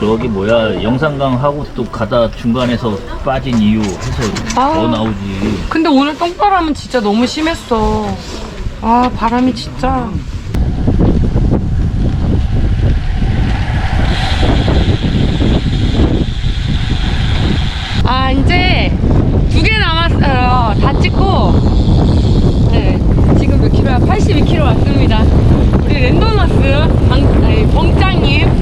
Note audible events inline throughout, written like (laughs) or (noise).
저기 뭐야 영산강 하고 또 가다 중간에서 빠진 이유 해서 아. 더 나오지. 근데 오늘 똥바람은 진짜 너무 심했어. 아, 바람이 진짜. 아, 이제 두 개 남았어요. 다 찍고. 네, 지금 몇 킬로야? 82킬로 왔습니다. 우리 랜덤너스 방, 아니, 벙짱님.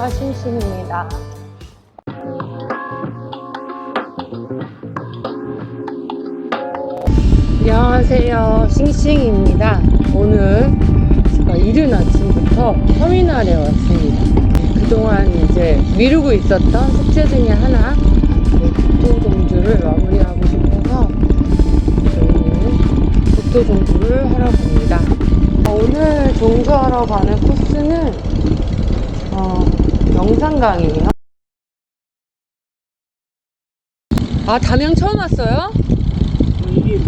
안녕하세요. 심심입니다. 안녕하세요. 싱싱입니다. 오늘 제가 이른 아침부터 터미널에 왔습니다. 그동안 이제 미루고 있었던 숙제 중에 하나, 국토종주를 마무리하고 싶어서 저희는 국토종주를 하러 갑니다. 오늘 종주하러 가는 코스는 어, 영산강이에요. 아, 담양 처음 왔어요? 이게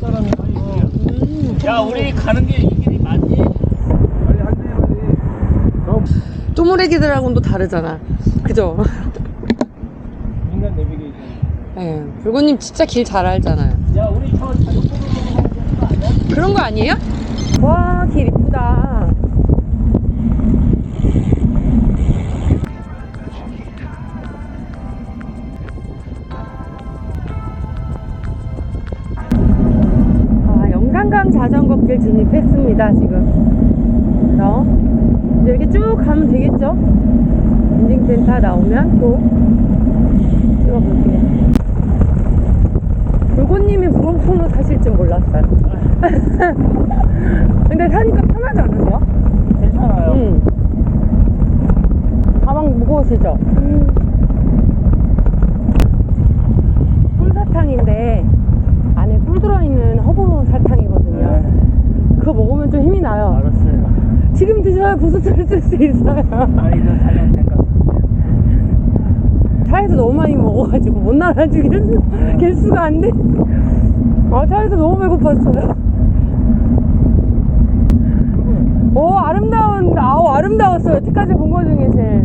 사람이 음, 야 우리 가는 게 이 길이 맞니? 빨리 한대 빨리. 쪼무레기들하고는 또 다르잖아. 그죠? 인간 내비게이션. 예, 불고님 진짜 길 잘 알잖아요. 야 우리 저 자전거로 가는 거 아니야? 그런 거 아니에요? 와, 길 이쁘다. 자전거길 진입했습니다, 지금. 그래서 이제 이렇게 쭉 가면 되겠죠? 인증센터 나오면 또 찍어볼게요. 불고님이 브롬폰을 사실 줄 몰랐어요. (laughs) 근데 사니까 편하지 않으세요? 괜찮아요. 응. 가방 무거우시죠? 꿀사탕인데 안에 꿀 들어있는 허브 사탕이거든요. 그거 먹으면 좀 힘이 나요. 알았어요. 지금 드셔야 부스터를 쓸수 있어요. 아 이거 사냥 생각. 차에서 너무 많이 먹어가지고 못 나가지고 개수, 개수가 안 돼. 아, 차에서 너무 배고팠어요. 오, 아름다운, 아우, 아름다웠어요. 여태까지 본 거 중에 제일.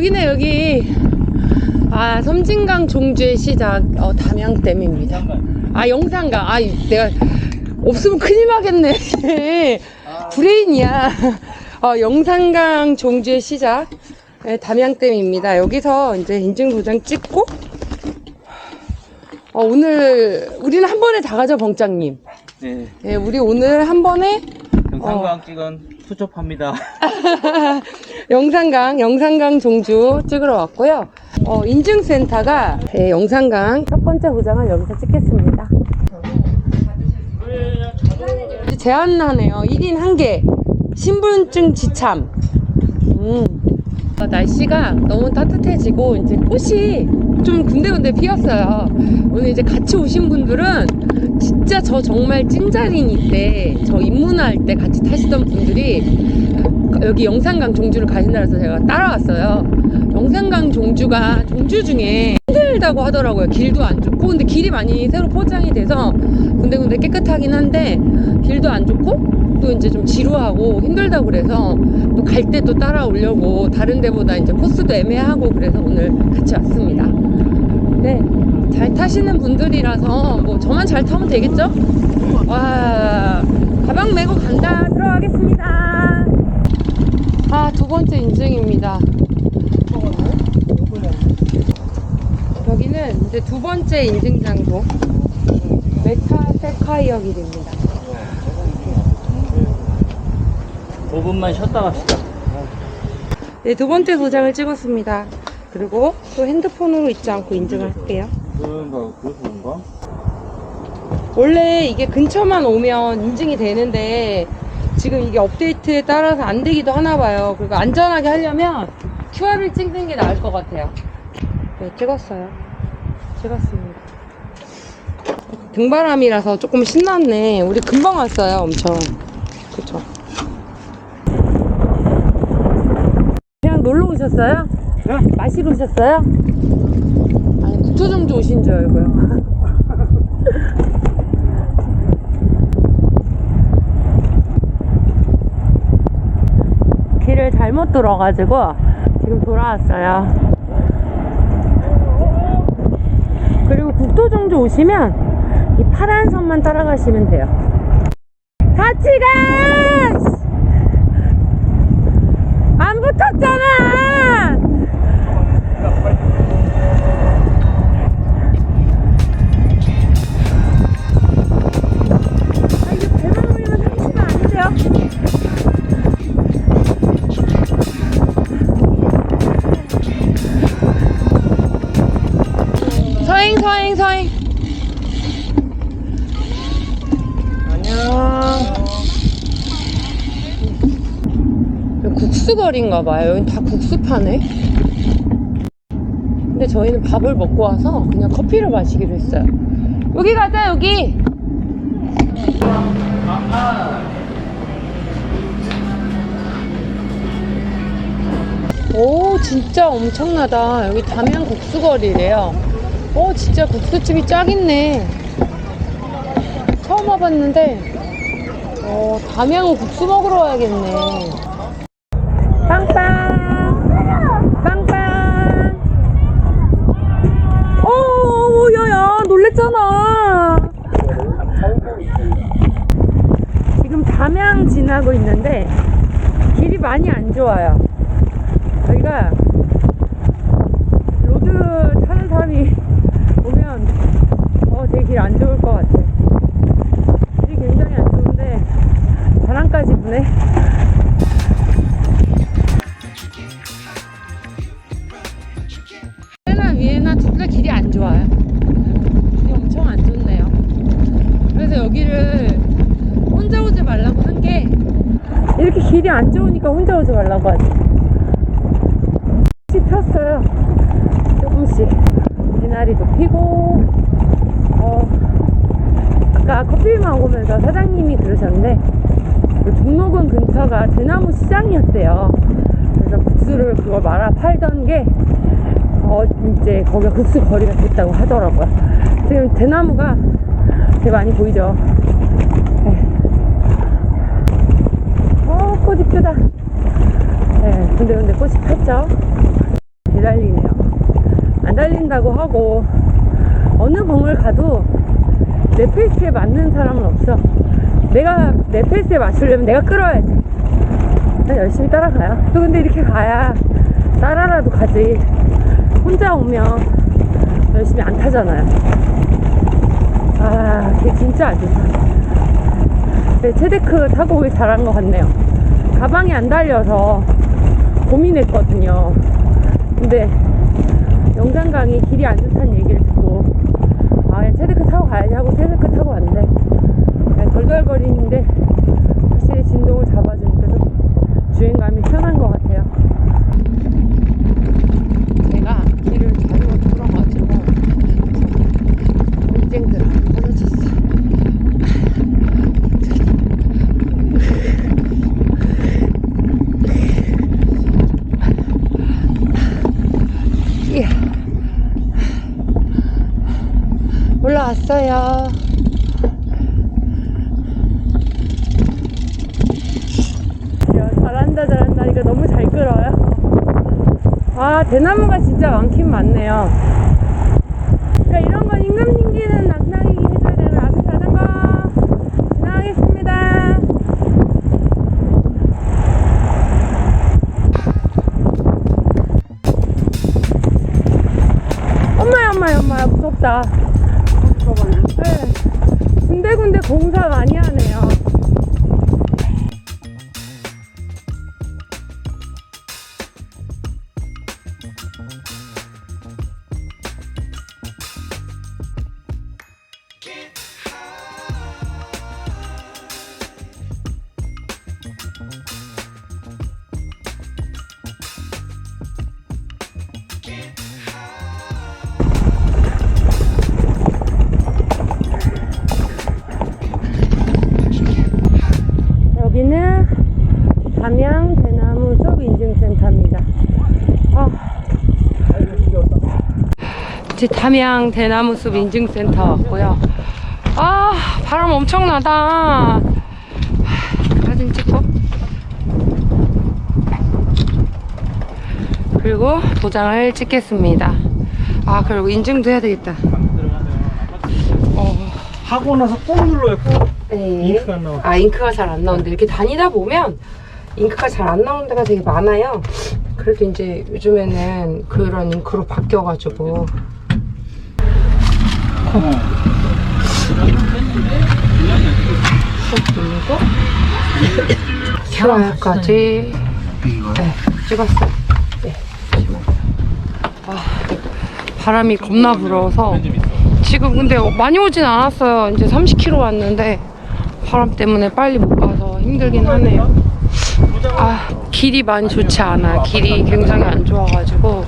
여기네, 여기. 아, 섬진강 종주의 시작, 어, 담양댐입니다. 아, 영산강. 아, 내가 없으면 큰일 나겠네. (laughs) 브레인이야. 어, 영산강 종주의 시작. 네, 담양댐입니다. 여기서 이제 인증 도장 찍고, 어, 오늘, 우리는 한 번에 다 가죠, 벙짱님. 네. 네, 우리 오늘 한 번에 영상광 찍은 수첩합니다. (laughs) 영산강, 영산강 종주 찍으러 왔고요. 어, 인증센터가 네, 영산강 첫 번째 도장을 여기서 찍겠습니다. 제한하네요. 1인 1개. 신분증 지참. 음. 어, 날씨가 너무 따뜻해지고 이제 꽃이 좀 군데군데 피었어요. 오늘 이제 같이 오신 분들은 진짜 저 정말 찐자린이 때, 저 입문할 때 같이 타시던 분들이 여기 영산강 종주를 가신다 해서 제가 따라왔어요. 영산강 종주가 종주 중에 힘들다고 하더라고요. 길도 안 좋고. 근데 길이 많이 새로 포장이 돼서 군데군데 깨끗하긴 한데 길도 안 좋고 또 이제 좀 지루하고 힘들다고 그래서 또 갈 때 또 따라오려고 다른 데보다 이제 코스도 애매하고 그래서 오늘 같이 왔습니다. 네. 잘 타시는 분들이라서 뭐 저만 잘 타면 되겠죠? 와, 가방 메고 간다. 들어가겠습니다. 아, 두 번째 인증입니다. 여기는 이제 두 번째 인증 장소. 메타 세카이어 길입니다. 5분만 쉬었다 갑시다. 네, 두 번째 도장을 찍었습니다. 그리고 또 핸드폰으로 잊지 않고 인증을 할게요. 그런가 그래서 그런가? 원래 이게 근처만 오면 인증이 되는데 지금 이게 업데이트에 따라서 안 되기도 하나 봐요. 그리고 안전하게 하려면 QR을 찍는 게 나을 것 같아요. 네, 찍었어요. 찍었습니다. 등바람이라서 조금 신났네. 우리 금방 왔어요, 엄청. 그쵸? 그냥 놀러 오셨어요? 네? 마시러 오셨어요? 아니, 국토정주 오신 줄 알고요. (laughs) 길을 잘못 들어가지고 지금 돌아왔어요. 그리고 국토정주 오시면 이 파란 선만 따라가시면 돼요. 같이 가! 국수거리인가 봐요. 여기 다 국수 파네. 근데 저희는 밥을 먹고 와서 그냥 커피를 마시기로 했어요. 여기 가자, 여기. 오, 진짜 엄청나다. 여기 담양 국수거리래요. 오, 진짜 국수집이 쫙 있네. 처음 와봤는데, 어, 담양 국수 먹으러 와야겠네. 빵빵! 빵빵! 오, 야, 야, 놀랬잖아. 지금 담양 지나고 있는데, 길이 많이 안 좋아요. 여기가 로드 타는 사람이 오면 어 되게 길 안 좋을 것 같아. 길이 굉장히 안 좋은데 바람까지 부네. 위에나 위에나 둘 다 길이 안 좋아요. 길이 엄청 안 좋네요. 그래서 여기를 혼자 오지 말라고 한 게 이렇게 길이 안 좋으니까 혼자 오지 말라고 하지. 조금씩 폈어요. 조금씩. 개나리도 피고, 어, 아까 커피 먹으면서 사장님이 그러셨는데, 그 종로군 근처가 대나무 시장이었대요. 그래서 국수를 그걸 말아 팔던 게, 어, 이제 거기가 국수 거리가 됐다고 하더라고요. 지금 대나무가 되게 많이 보이죠. 네. 어, 꽃 이쁘다. 네, 근데 근데 꽃이 폈죠? 기다리네요. 안 달린다고 하고, 어느 봉을 가도 내 페이스에 맞는 사람은 없어. 내가 내 페이스에 맞추려면 내가 끌어야지. 열심히 따라가요. 또 근데 이렇게 가야 따라라도 가지. 혼자 오면 열심히 안 타잖아요. 아, 그게 진짜 안 좋다. 네, 체데크 타고 오길 잘한 것 같네요. 가방이 안 달려서 고민했거든요. 근데 영장 강이 길이 안 좋다는 얘기를 듣고 아 그냥 체데크 타고 가야지 하고 체데크 타고 왔는데 그냥 덜덜거리는데 확실히 진동을 잡아주니까 좀 주행감이 편한 것 같아요. 제가 길을 잘못 풀어가지고 경쟁들 떨어졌어. 이야. 올라 왔어요. 야, 잘한다, 잘한다. 이거 너무 잘 끌어요. 아, 대나무가 진짜 많긴 많네요. 그러니까 이런 건 임금님기는 낙나기 해줘야 되는 앞에 자전거 지나가겠습니다. 엄마야, 엄마야, 엄마야, 무섭다. 많 제 담양 대나무숲 인증센터 왔고요. 아 바람 엄청나다. 사진 찍고 그리고 도장을 찍겠습니다. 아 그리고 인증도 해야 되겠다. 어, 하고 나서 꾹 눌러요 꾹 네. 잉크가 안 나와 아 잉크가 잘 안 나오는데 이렇게 다니다 보면 잉크가 잘 안 나오는 데가 되게 많아요. 그래도 이제 요즘에는 그런 잉크로 바뀌어가지고 그리고 샤워까지 네, 찍었어요. 네. 아, 바람이 겁나 불어서 지금 근데 많이 오진 않았어요. 이제 30km 왔는데 바람 때문에 빨리 못 가서 힘들긴 하네요. 아, 길이 많이 좋지 않아. 길이 굉장히 안 좋아가지고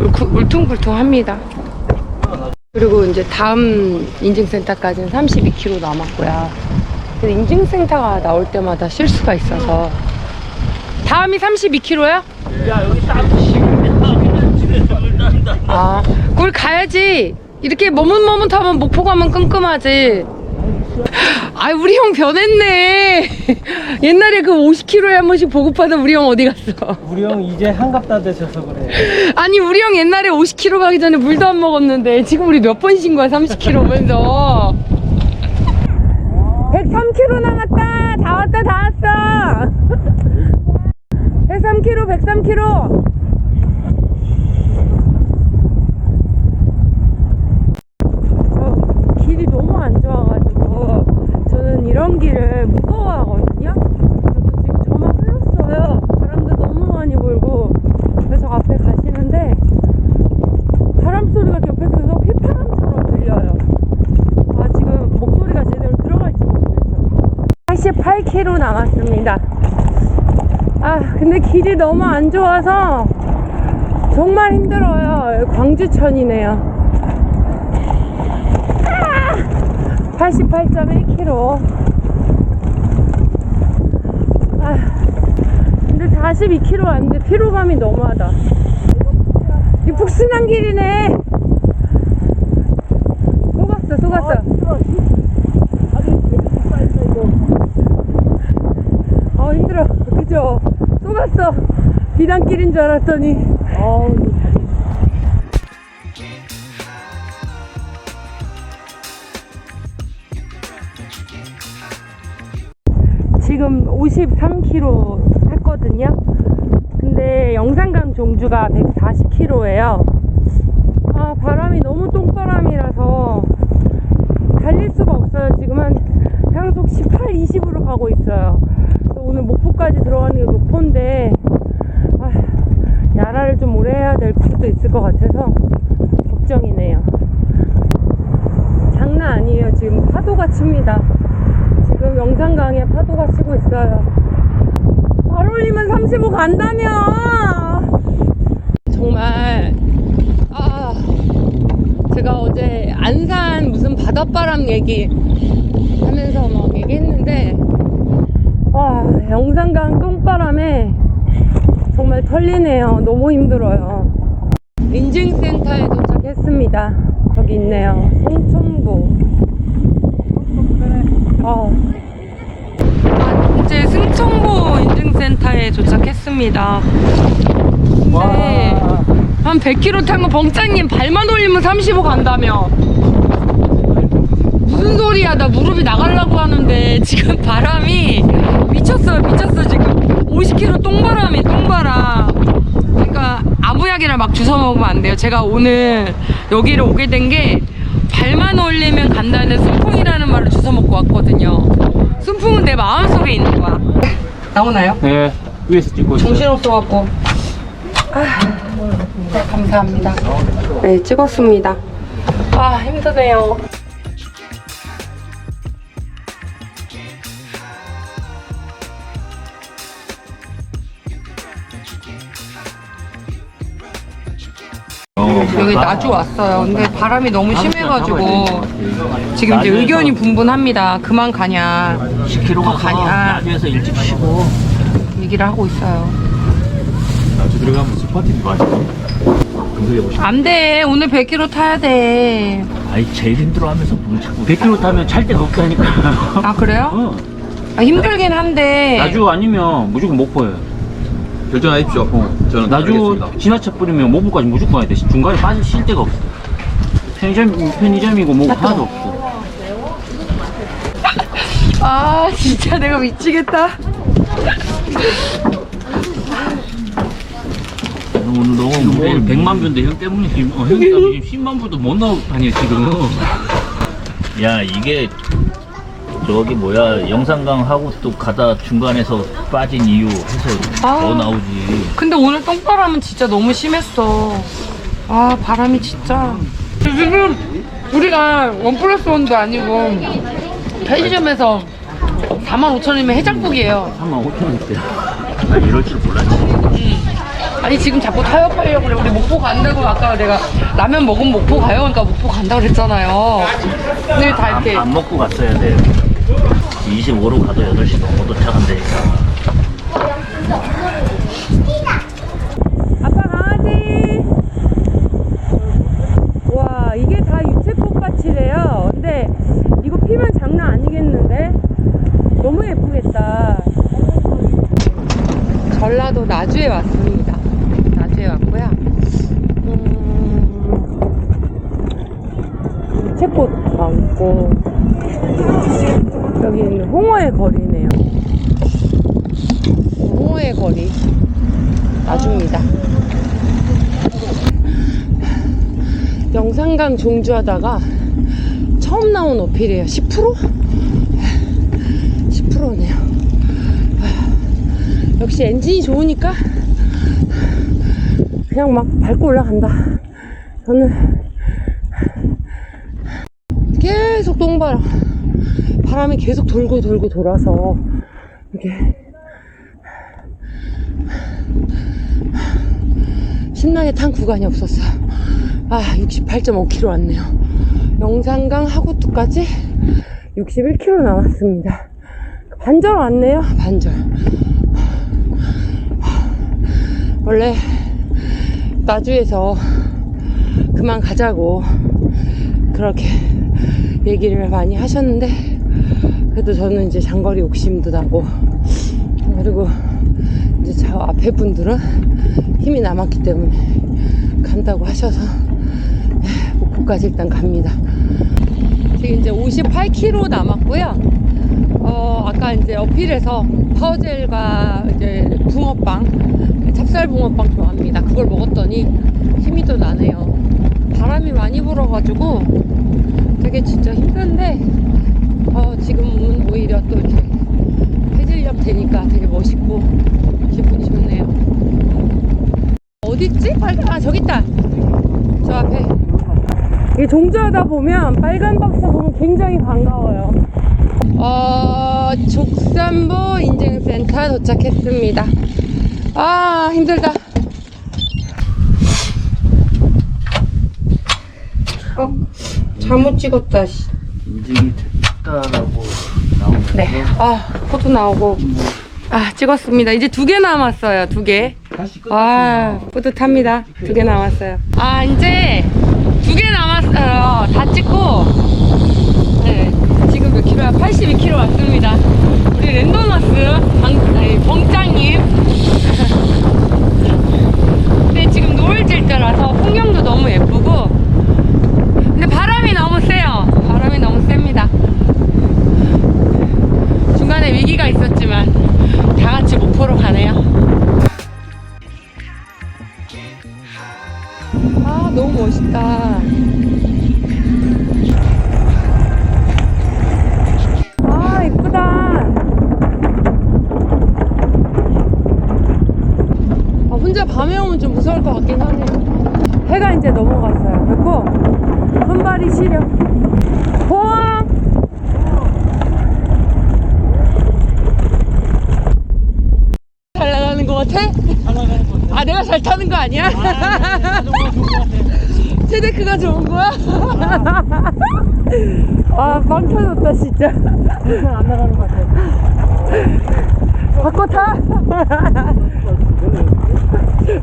울퉁- 울퉁불퉁합니다. 그리고 이제 다음 인증센터까지는 32km 남았고요. 근데 인증센터가 나올 때마다 실수가 있어서 다음이 32km요? 야 여기 딱 지금 아, 그걸 가야지. 이렇게 머뭇머뭇하면 목포 가면 끔끔하지. 아, 우리 형 변했네. 옛날에 그 50km에 한 번씩 보급하던 우리 형 어디 갔어? 우리 형 이제 한갑 다 되셔서 그래 아니, 우리 형 옛날에 50km 가기 전에 물도 안 먹었는데 지금 우리 몇번쉰 거야, 30km 오면서. 103km 남았다. 다 왔다, 다 왔어. 103km, 103km. 저 길이 너무 안 좋아가지고 저는 이런 길을 무서워하거든요. 저도 지금 저만 흘렀어요. 바람도 너무 많이 불고 그래서 앞에 가시는데 바람 소리가 옆에서 계속 휘파람처럼 들려요. 아 지금 목소리가 제대로 들어갈지 모르겠어요. 88km 남았습니다. 아 너무 안 좋아서 정말 힘들어요. 광주천이네요. 88.1km. 아, 근데 42km 왔는데 피로감이 너무하다. 이 북순한 길이네. 속았어, 속았어. 어, 힘들어. 그죠? 속았어. 비단길인 줄 알았더니. 어우, 지금 53km 했거든요. 근데 영산강 종주가 140km예요. 아, 바람이 너무 똥바람이라서 달릴 수가 없어요. 지금 한 향속 18, 20으로 가고 있어요. 오늘 목포까지 들어가는 게 목포인데, 아, 야라를 좀 오래 해야 될 수도 있을 것 같아서 걱정이네요. 장난 아니에요. 지금 파도가 칩니다. 지금 영산강에 파도가 치고 있어요. 발 올리면 35 간다며! 정말, 아, 제가 어제 안산 무슨 바닷바람 얘기 하면서 막 얘기했는데, 와, 영산강 똥바람에 정말 털리네요. 너무 힘들어요. 인증센터에 도착했습니다. 여기 있네요. 송천구. 어. 아, 이제 승천보 인증센터에 도착했습니다. 근데 한 100km 탄거 벙짱님 발만 올리면 35 간다며. 무슨 소리야? 나 무릎이 나가려고 하는데 지금 바람이 미쳤어요, 미쳤어 지금. 50km 똥바람이 똥바람. 그러니까 아부약이라 막 주워 먹으면 안 돼요. 제가 오늘 여기를 오게 된 게 발만 올리면 간다는 순풍이라는 말을 주워 먹고 왔거든요. 순풍은 내 마음속에 있는 거야. 나오나요? 네 위에서 찍고 있어요 정신없어갖고. 아, 네, 감사합니다. 네, 찍었습니다. 아, 힘드네요. 여기 나주 왔어요. 근데 바람이 너무 심해가지고 지금 이제 의견이 분분합니다. 그만 가냐 10km 더 가냐. 가서 나주에서 일찍 쉬고 얘기를 하고 있어요. 나주 들어가면 스파팅 맛있어. 동생이 오십. 안 돼. 오늘 100km 타야 돼. 아이 제일 힘들어하면서 뭘 자꾸 100km 타면 찰 데가 없다니까. 아, 그래요? 어. 아, 힘들긴 한데. 나주 아니면 무조건 목포예요. 결정하십시오. 저는 나주 알겠습니다. 지나쳐 뿌리면 목포까지 무조건 가야 돼. 중간에 빠질 쉴 데가 없어. 편의점, 편의점이고 뭐고 하나도 없어. 아, 진짜 내가 미치겠다. 오늘 너무. 오늘 100만 뷰인데 형 때문에 지금, 어, 형이 때문에 지금 10만 뷰도 못 나오고 다녀, 지금. 야 이게 저기 뭐야 영산강 하고 또 가다 중간에서 빠진 이유 해서 아. 더 나오지. 근데 오늘 똥바람은 진짜 너무 심했어. 아, 바람이 진짜. 지금 우리가 원 플러스 원도 아니고 편의점에서 4만 5천 원이면 해장국이에요. 3만 5천 원대. 나 이럴 줄 몰랐지. 아니 지금 자꾸 타협하려고 그래. 우리 목포 간다고 아까 내가 라면 먹으면 목포 가요. 그러니까 목포 간다고 그랬잖아요. 근데 다 안, 이렇게 안 먹고 갔어야 돼. 25로 가도 8시 넘어 도착한다니까. 아빠 강아지. 와 이게 다 유채꽃밭이래요. 근데 이거 피면 장난 아니겠는데? 너무 예쁘겠다. 전라도 나주에 왔습니다. 나주에 왔고요. 음, 유채꽃 많고 홍어의 거리네요. 홍어의 거리. 나줍니다. 영산강 종주하다가 처음 나온 어필이에요. 10%? 10%네요. 역시 엔진이 좋으니까 그냥 막 밟고 올라간다. 저는 계속 똥바람. 바람이 계속 돌고 돌고 돌아서 이게 신나게 탄 구간이 없었어요. 아, 68.5km 왔네요. 영산강 하구투까지 61km 남았습니다. 반절 왔네요, 반절. 원래 나주에서 그만 가자고 그렇게 얘기를 많이 하셨는데 그래도 저는 이제 장거리 욕심도 나고 그리고 이제 저 앞에 분들은 힘이 남았기 때문에 간다고 하셔서 에, 목포까지 일단 갑니다. 지금 이제 58km 남았고요. 어, 아까 이제 어필에서 파우젤과 이제 붕어빵, 찹쌀 붕어빵 좋아합니다. 그걸 먹었더니 힘이 또 나네요. 바람이 많이 불어가지고 되게 진짜 힘든데, 어, 지금은 오히려 또 이렇게 해질녘 되니까 되게 멋있고 기분이 좋네요. 어딨지? 빨간, 아, 저기 있다. 저 앞에. 이게 종주하다 보면 빨간 박스 보면 굉장히 반가워요. 어, 족산보 인증센터 도착했습니다. 아, 힘들다. 어, 잘못 찍었다. 씨. 인증이 됐다라고 나오면서 네. 아, 포토 나오고. 아, 찍었습니다. 이제 두 개 남았어요. 두 개. 다시 끝. 아, 뿌듯합니다. 두 개 남았어요. 아, 이제 두 개 남았어요. 다 찍고. 네. 지금 몇 킬로야? 82킬로 왔습니다. 우리 랜덤마스 방, 아니, 벙짱님. (laughs) 근데 지금 노을질 때라서 풍경도 너무 예쁘고. 근데 바람이 너무 세요. 바람이 너무 셉니다. 중간에 위기가 있었지만 다 같이 목포로 가네요. 세데크가 좋은 거야? (laughs) 아빵 터졌다 진짜 안 나가는 것 같아. 바꿔 타 (laughs)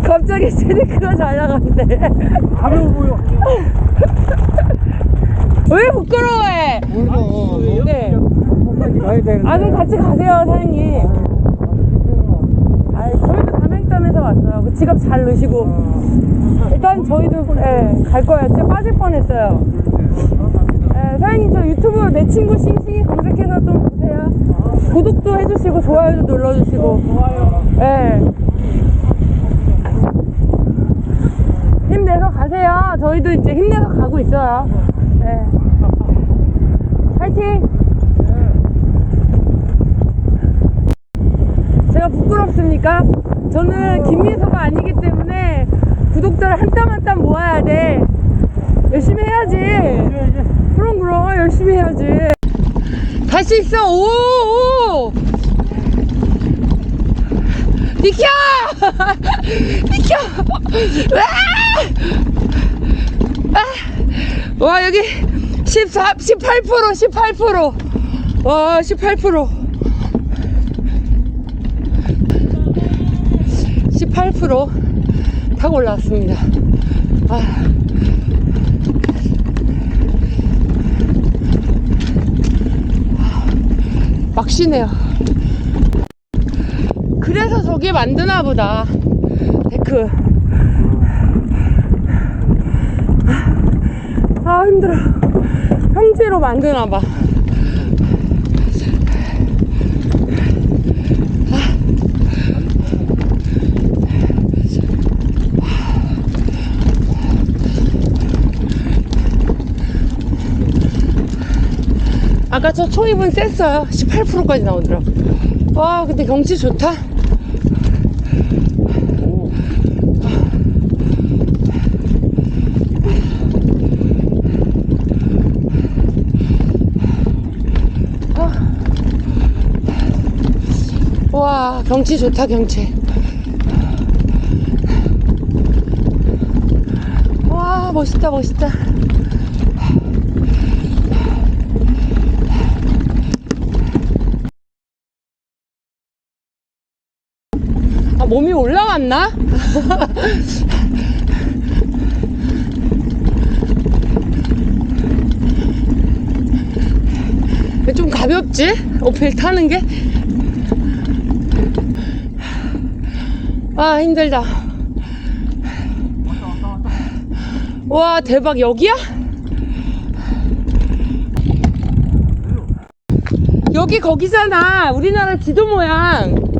갑자기 스니크가 잘 나간대. 가벼워 보여. 왜 부끄러워해? 네. 아, 그럼 같이 가세요, 사장님. 아, 저희도 가맹점에서 왔어요. 그 지갑 잘 넣으시고. 일단 저희도 예, 갈 거예요. 진짜 빠질 뻔했어요. 예, 사장님 저 유튜브 내 친구 싱싱이 검색해서 좀 보세요. 구독도 해주시고 좋아요도 눌러주시고. 좋아요. 예. 힘내서 가세요. 저희도 이제 힘내서 가고 있어요. 예. 파이팅! 제가 부끄럽습니까? 저는 김미소가 아니기 때문에 구독자를 한 땀 한 땀 모아야 돼. 열심히 해야지. 그럼 그럼 열심히 해야지. 갈 수 있어. 오, 오. 비켜! (laughs) 비켜! 와! 아! 와 여기 14, 18% 18% 와, 18% 18% 타고 올라왔습니다. 아. 막 쉬네요. 그래서 저기 만드나 보다. 데크. 아, 힘들어. 평지로 만드나 봐. 아까 저 초입은 셌어요. 18%까지 나오더라고. 와, 근데 경치 좋다. 와, 경치 좋다, 경치. 와, 멋있다, 멋있다. 아, 몸이 (laughs) 왜좀 가볍지? 어필 타는 게? 아, 힘들다. 와, 대박, 여기야? 여기 거기잖아. 우리나라 지도 모양.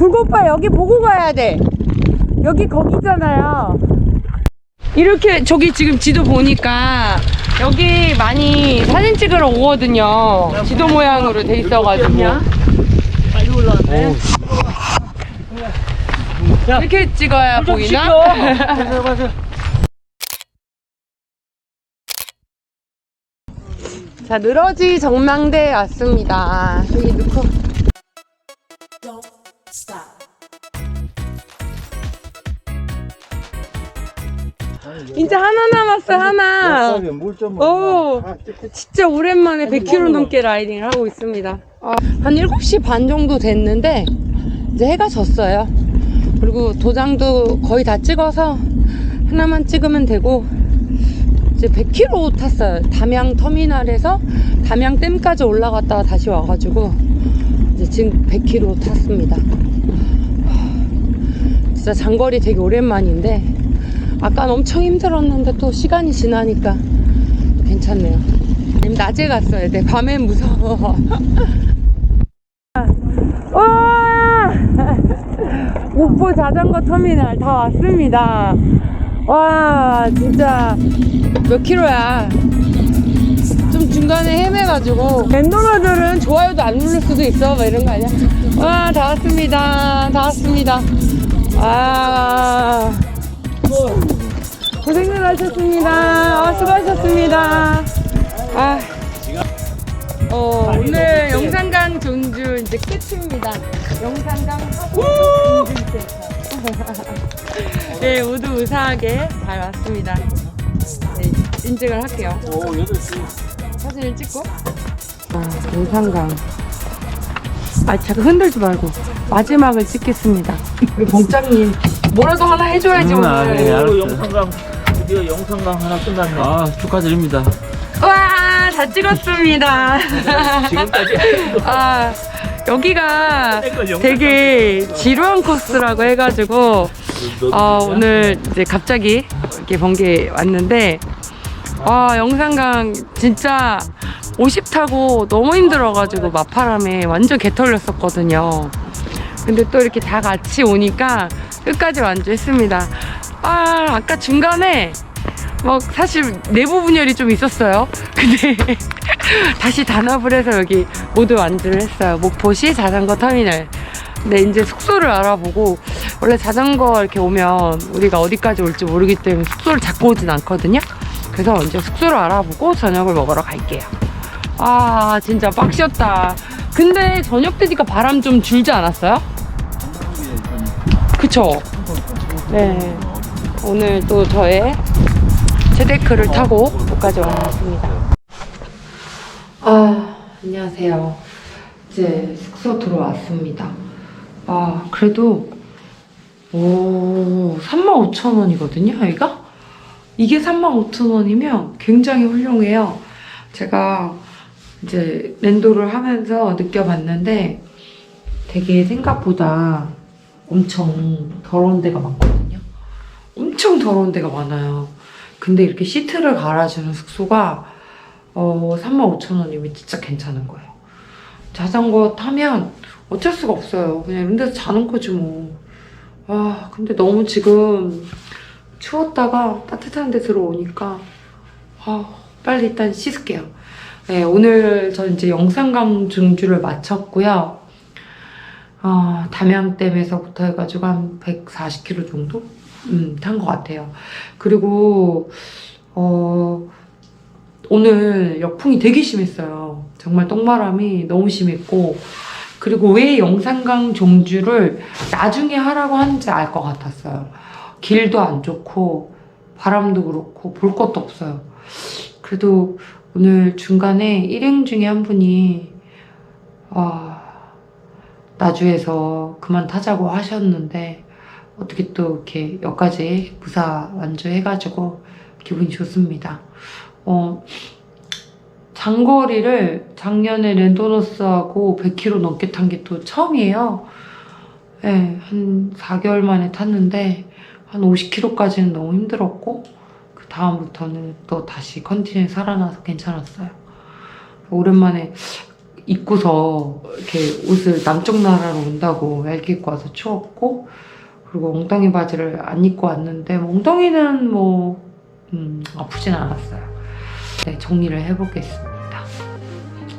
불고파 여기 보고 가야 돼. 여기 거기잖아요. 이렇게 저기 지금 지도 보니까 여기 많이 사진 찍으러 오거든요. 지도 모양으로 돼 있어가지고. 빨리 올라왔네. 이렇게 찍어야 보이나? (laughs) 자, 늘어지 정망대에 왔습니다. 여기 넣고. 이제 하나 남았어, 하나. 오, 진짜 오랜만에 100km 넘게 라이딩을 하고 있습니다. 아, 한 7시 반 정도 됐는데, 이제 해가 졌어요. 그리고 도장도 거의 다 찍어서 하나만 찍으면 되고, 이제 100km 탔어요. 담양 터미널에서 담양 댐까지 올라갔다가 다시 와가지고, 이제 지금 100km 탔습니다. 진짜 장거리 되게 오랜만인데, 아까는 엄청 힘들었는데 또 시간이 지나니까 괜찮네요. 낮에 갔어야 돼. 밤엔 무서워. (laughs) 와! 옥보 자전거 터미널 다 왔습니다. 와, 진짜 몇 킬로야? 좀 중간에 헤매가지고 랜더러들은 좋아요도 안 누를 수도 있어 뭐 이런 거 아니야? 와, 다 왔습니다. 다 왔습니다. 아. 고생들 하셨습니다. 아, 수고하셨습니다. 아, 어, 오늘 영산강 종주 이제 끝입니다. 영산강 하고 종주센터. (laughs) 네, 모두 무사하게 잘 왔습니다. 네, 인증을 할게요. 사진을 찍고. 아, 영산강. 아 잠깐 흔들지 말고 마지막을 찍겠습니다. 우리 봉장님 뭐라도 하나 해줘야지 음, 아, 네, 오늘. 알았어요. 영상강 드디어 영상강 하나 끝났네. 아 축하드립니다. 와, 다 찍었습니다. (laughs) 지금까지 (laughs) 아, 여기가 되게 지루한 코스라고 해가지고, 아, 오늘 이제 갑자기 이렇게 번개 왔는데, 아, 영상강 진짜 50 타고 너무 힘들어가지고 마파람에 완전 개 털렸었거든요. 근데 또 이렇게 다 같이 오니까 끝까지 완주했습니다. 아, 아까 중간에 막 사실 내부 분열이 좀 있었어요. (laughs) 근데 다시 단합을 해서 여기 모두 완주를 했어요. 목포시 자전거 터미널. 근데 이제 숙소를 알아보고 원래 자전거 이렇게 오면 우리가 어디까지 올지 모르기 때문에 숙소를 잡고 오진 않거든요. 그래서 이제 숙소를 알아보고 저녁을 먹으러 갈게요. 아 진짜 빡시었다. 근데 저녁 되니까 바람 좀 줄지 않았어요? 그쵸? 네. 오늘 또 저의 제데크를 타고 여기까지 왔습니다. 아, 안녕하세요. 이제 숙소 들어왔습니다. 아, 그래도, 오, 35,000원이거든요, 여기가? 이게 35,000원이면 굉장히 훌륭해요. 제가 이제 랜도를 하면서 느껴봤는데 되게 생각보다 엄청 더러운 데가 많거든요. 엄청 더러운 데가 많아요. 근데 이렇게 시트를 갈아주는 숙소가 어, 35,000원이면 진짜 괜찮은 거예요. 자전거 타면 어쩔 수가 없어요. 그냥 이런 데서 자는 거지 뭐. 아, 근데 너무 지금 추웠다가 따뜻한 데 들어오니까 아, 빨리 일단 씻을게요. 네, 오늘 저 이제 영산강 증주를 마쳤고요. 아, 담양댐에서부터 해가지고 한 140km 정도? 음, 탄 것 같아요. 그리고, 어, 오늘 역풍이 되게 심했어요. 정말 똥바람이 너무 심했고, 그리고 왜 영산강 종주를 나중에 하라고 하는지 알 것 같았어요. 길도 안 좋고, 바람도 그렇고, 볼 것도 없어요. 그래도 오늘 중간에 일행 중에 한 분이, 아, 나주에서 그만 타자고 하셨는데, 어떻게 또 이렇게 여기까지 무사 완주해가지고 기분이 좋습니다. 어, 장거리를 작년에 랜도너스하고 100km 넘게 탄 게 또 처음이에요. 네, 한 4개월 만에 탔는데 한 50km까지는 너무 힘들었고 그 다음부터는 또 다시 컨디션이 살아나서 괜찮았어요. 오랜만에 입고서 이렇게 옷을 남쪽 나라로 온다고 얇게 입고 와서 추웠고 그리고 엉덩이 바지를 안 입고 왔는데 뭐 엉덩이는 뭐 음, 아프진 않았어요. 네, 정리를 해보겠습니다.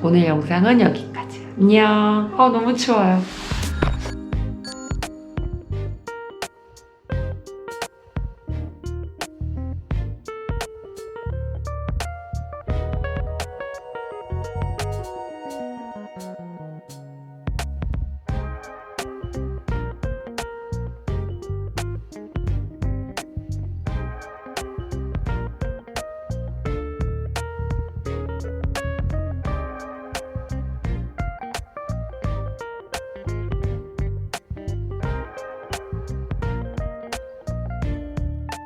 오늘 영상은 여기까지. 안녕. 아 너무 추워요.